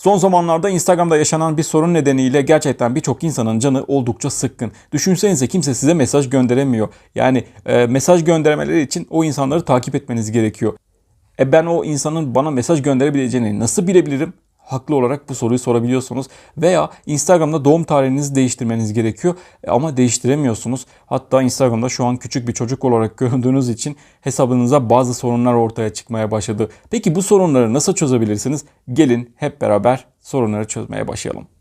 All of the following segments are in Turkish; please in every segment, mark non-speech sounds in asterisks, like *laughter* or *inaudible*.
Son zamanlarda Instagram'da yaşanan bir sorun nedeniyle gerçekten birçok insanın canı oldukça sıkkın. Düşünsenize kimse size mesaj gönderemiyor. Yani e, mesaj göndermeleri için o insanları takip etmeniz gerekiyor. E ben o insanın bana mesaj gönderebileceğini nasıl bilebilirim? Haklı olarak bu soruyu sorabiliyorsunuz. Veya Instagram'da doğum tarihinizi değiştirmeniz gerekiyor E, ama değiştiremiyorsunuz. Hatta Instagram'da şu an küçük bir çocuk olarak *laughs* göründüğünüz için hesabınıza bazı sorunlar ortaya çıkmaya başladı. Peki bu sorunları nasıl çözebilirsiniz? Gelin hep beraber sorunları çözmeye başlayalım.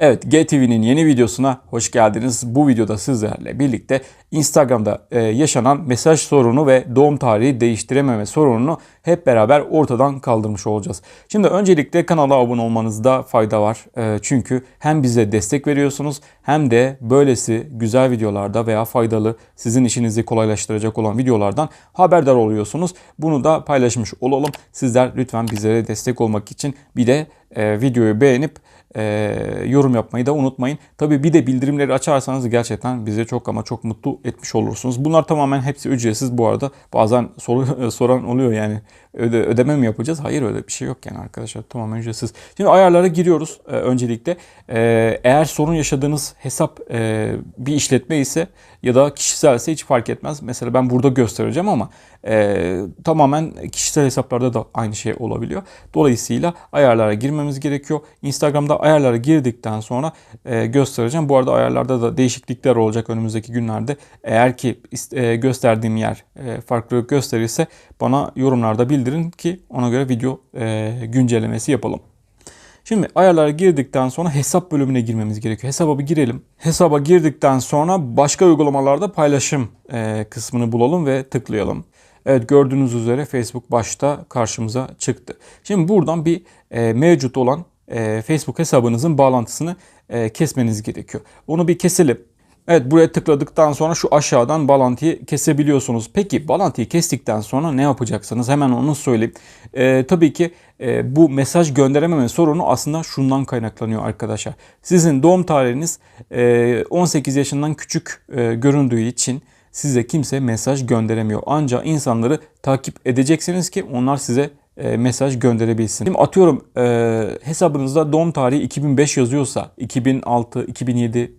Evet, GTV'nin yeni videosuna hoş geldiniz. Bu videoda sizlerle birlikte Instagram'da e, yaşanan mesaj sorunu ve doğum tarihi değiştirememe sorununu hep beraber ortadan kaldırmış olacağız. Şimdi öncelikle kanala abone olmanızda fayda var. E, çünkü hem bize destek veriyorsunuz hem de böylesi güzel videolarda veya faydalı sizin işinizi kolaylaştıracak olan videolardan haberdar oluyorsunuz. Bunu da paylaşmış olalım. Sizler lütfen bizlere destek olmak için bir de e, videoyu beğenip e, yorum yapmayı da unutmayın. Tabi bir de bildirimleri açarsanız gerçekten bizi çok ama çok mutlu etmiş olursunuz. Bunlar tamamen hepsi ücretsiz bu arada. Bazen soru *laughs* soran oluyor yani öde, ödeme mi yapacağız? Hayır öyle bir şey yok yani arkadaşlar tamamen ücretsiz. Şimdi ayarlara giriyoruz e, öncelikle. E, eğer sorun yaşadığınız hesap e, bir işletme ise ya da kişiselse hiç fark etmez. Mesela ben burada göstereceğim ama e, tamamen kişisel hesaplarda da aynı şey olabiliyor. Dolayısıyla ayarlara girmemiz gerekiyor. Instagram'da ayarlara girdikten sonra e, göstereceğim. Bu arada ayarlarda da değişiklikler olacak önümüzdeki günlerde. Eğer ki e, gösterdiğim yer e, farklılık gösterirse bana yorumlarda bildirin ki ona göre video e, güncellemesi yapalım. Şimdi ayarlara girdikten sonra hesap bölümüne girmemiz gerekiyor. Hesaba bir girelim. Hesaba girdikten sonra başka uygulamalarda paylaşım e, kısmını bulalım ve tıklayalım. Evet gördüğünüz üzere Facebook başta karşımıza çıktı. Şimdi buradan bir e, mevcut olan e, Facebook hesabınızın bağlantısını e, kesmeniz gerekiyor. Onu bir keselim. Evet buraya tıkladıktan sonra şu aşağıdan bağlantıyı kesebiliyorsunuz. Peki bağlantıyı kestikten sonra ne yapacaksınız? Hemen onu söyleyeyim. Ee, tabii ki e, bu mesaj gönderememe sorunu aslında şundan kaynaklanıyor arkadaşlar. Sizin doğum tarihiniz e, 18 yaşından küçük e, göründüğü için size kimse mesaj gönderemiyor. Ancak insanları takip edeceksiniz ki onlar size e, mesaj gönderebilsin. Şimdi atıyorum e, hesabınızda doğum tarihi 2005 yazıyorsa, 2006, 2007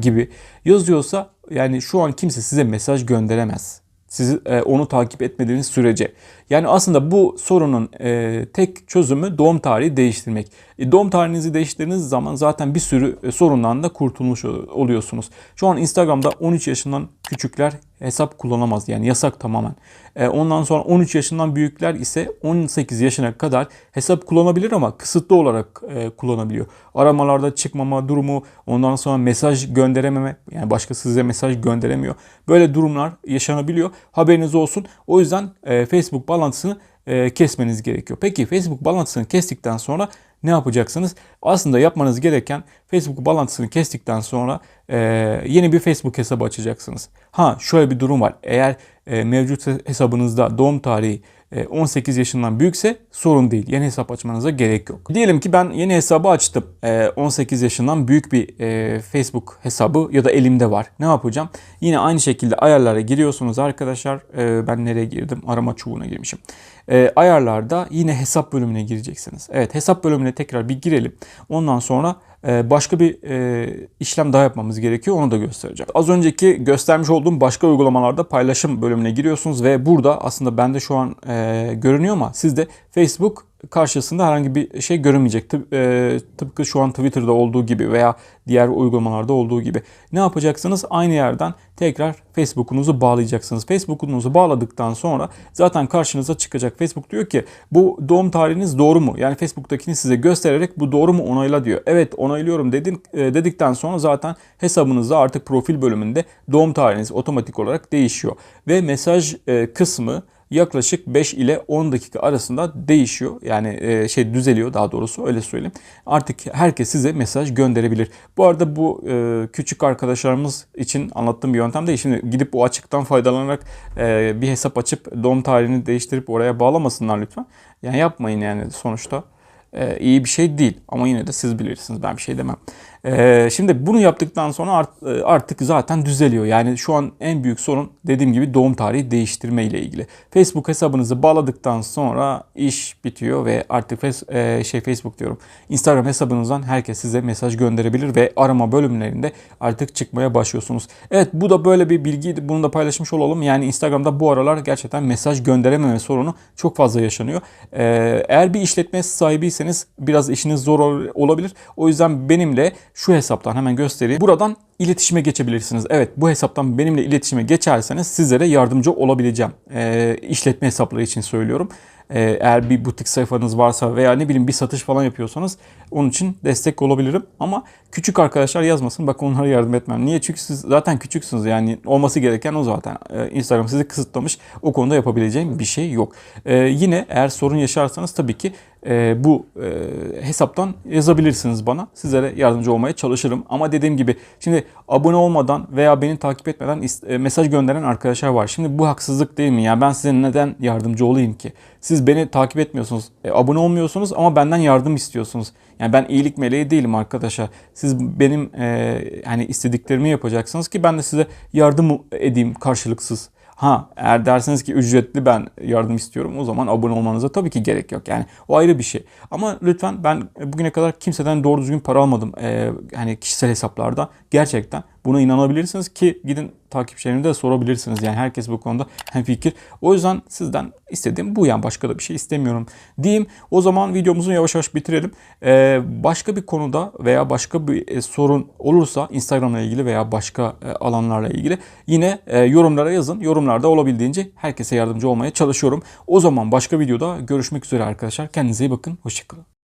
gibi yazıyorsa yani şu an kimse size mesaj gönderemez. Sizi e, onu takip etmediğiniz sürece. Yani aslında bu sorunun e, tek çözümü doğum tarihi değiştirmek. E, doğum tarihinizi değiştirdiğiniz zaman zaten bir sürü e, sorundan da kurtulmuş oluyorsunuz. Şu an Instagram'da 13 yaşından küçükler hesap kullanamaz. Yani yasak tamamen. E, ondan sonra 13 yaşından büyükler ise 18 yaşına kadar hesap kullanabilir ama kısıtlı olarak e, kullanabiliyor. Aramalarda çıkmama durumu, ondan sonra mesaj gönderememe, yani başkası size mesaj gönderemiyor. Böyle durumlar yaşanabiliyor. Haberiniz olsun. O yüzden e, Facebook bağlantısını e, kesmeniz gerekiyor. Peki Facebook bağlantısını kestikten sonra ne yapacaksınız? Aslında yapmanız gereken Facebook bağlantısını kestikten sonra e, yeni bir Facebook hesabı açacaksınız. Ha şöyle bir durum var. Eğer e, mevcut hesabınızda doğum tarihi 18 yaşından büyükse sorun değil. Yeni hesap açmanıza gerek yok. Diyelim ki ben yeni hesabı açtım. 18 yaşından büyük bir Facebook hesabı ya da elimde var. Ne yapacağım? Yine aynı şekilde ayarlara giriyorsunuz arkadaşlar. Ben nereye girdim? Arama çubuğuna girmişim. Ayarlarda yine hesap bölümüne gireceksiniz. Evet hesap bölümüne tekrar bir girelim. Ondan sonra başka bir işlem daha yapmamız gerekiyor. Onu da göstereceğim. Az önceki göstermiş olduğum başka uygulamalarda paylaşım bölümüne giriyorsunuz ve burada aslında bende şu an görünüyor ama sizde Facebook karşısında herhangi bir şey görünmeyecek. E, tıpkı şu an Twitter'da olduğu gibi veya diğer uygulamalarda olduğu gibi. Ne yapacaksınız? Aynı yerden tekrar Facebook'unuzu bağlayacaksınız. Facebook'unuzu bağladıktan sonra zaten karşınıza çıkacak. Facebook diyor ki bu doğum tarihiniz doğru mu? Yani Facebook'takini size göstererek bu doğru mu onayla diyor. Evet onaylıyorum dedin, e, dedikten sonra zaten hesabınızda artık profil bölümünde doğum tarihiniz otomatik olarak değişiyor. Ve mesaj e, kısmı yaklaşık 5 ile 10 dakika arasında değişiyor. Yani e, şey düzeliyor daha doğrusu öyle söyleyeyim. Artık herkes size mesaj gönderebilir. Bu arada bu e, küçük arkadaşlarımız için anlattığım bir yöntem değil. Şimdi gidip o açıktan faydalanarak e, bir hesap açıp doğum tarihini değiştirip oraya bağlamasınlar lütfen. Yani yapmayın yani sonuçta. E, iyi bir şey değil. Ama yine de siz bilirsiniz ben bir şey demem. E, şimdi bunu yaptıktan sonra e, artık zaten düzeliyor. Yani şu an en büyük sorun dediğim gibi doğum tarihi değiştirme ile ilgili. Facebook hesabınızı bağladıktan sonra iş bitiyor ve artık e, şey Facebook diyorum. Instagram hesabınızdan herkes size mesaj gönderebilir ve arama bölümlerinde artık çıkmaya başlıyorsunuz. Evet bu da böyle bir bilgiydi. Bunu da paylaşmış olalım. Yani Instagram'da bu aralar gerçekten mesaj gönderememe sorunu çok fazla yaşanıyor. Ee, eğer bir işletme sahibiyseniz biraz işiniz zor ol- olabilir. O yüzden benimle şu hesaptan hemen göstereyim. Buradan iletişime geçebilirsiniz. Evet bu hesaptan benimle iletişime geçerseniz sizlere yardımcı olabileceğim. Ee, işletme hesapları için söylüyorum. Ee, eğer bir butik sayfanız varsa veya ne bileyim bir satış falan yapıyorsanız onun için destek olabilirim. Ama küçük arkadaşlar yazmasın. Bak onlara yardım etmem. Niye? Çünkü siz zaten küçüksünüz. Yani olması gereken o zaten. Ee, Instagram sizi kısıtlamış. O konuda yapabileceğim bir şey yok. Ee, yine eğer sorun yaşarsanız tabii ki e, bu e, hesaptan yazabilirsiniz bana. Sizlere yardımcı olmaya çalışırım. Ama dediğim gibi şimdi abone olmadan veya beni takip etmeden e, mesaj gönderen arkadaşlar var. Şimdi bu haksızlık değil mi? Yani ben size neden yardımcı olayım ki? Siz beni takip etmiyorsunuz. e, abone olmuyorsunuz ama benden yardım istiyorsunuz. Yani ben iyilik meleği değilim arkadaşlar. Siz benim e, hani istediklerimi yapacaksınız ki ben de size yardım edeyim karşılıksız. Ha eğer derseniz ki ücretli ben yardım istiyorum o zaman abone olmanıza tabii ki gerek yok. Yani o ayrı bir şey. Ama lütfen ben bugüne kadar kimseden doğru düzgün para almadım. Ee, hani kişisel hesaplarda gerçekten buna inanabilirsiniz ki gidin takipçilerine de sorabilirsiniz. Yani herkes bu konuda hemfikir. O yüzden sizden istediğim bu yani başka da bir şey istemiyorum diyeyim. O zaman videomuzu yavaş yavaş bitirelim. Ee, başka bir konuda veya başka bir e, sorun olursa Instagram'la ilgili veya başka e, alanlarla ilgili yine e, yorumlara yazın. Yorumlarda olabildiğince herkese yardımcı olmaya çalışıyorum. O zaman başka videoda görüşmek üzere arkadaşlar. Kendinize iyi bakın. Hoşçakalın.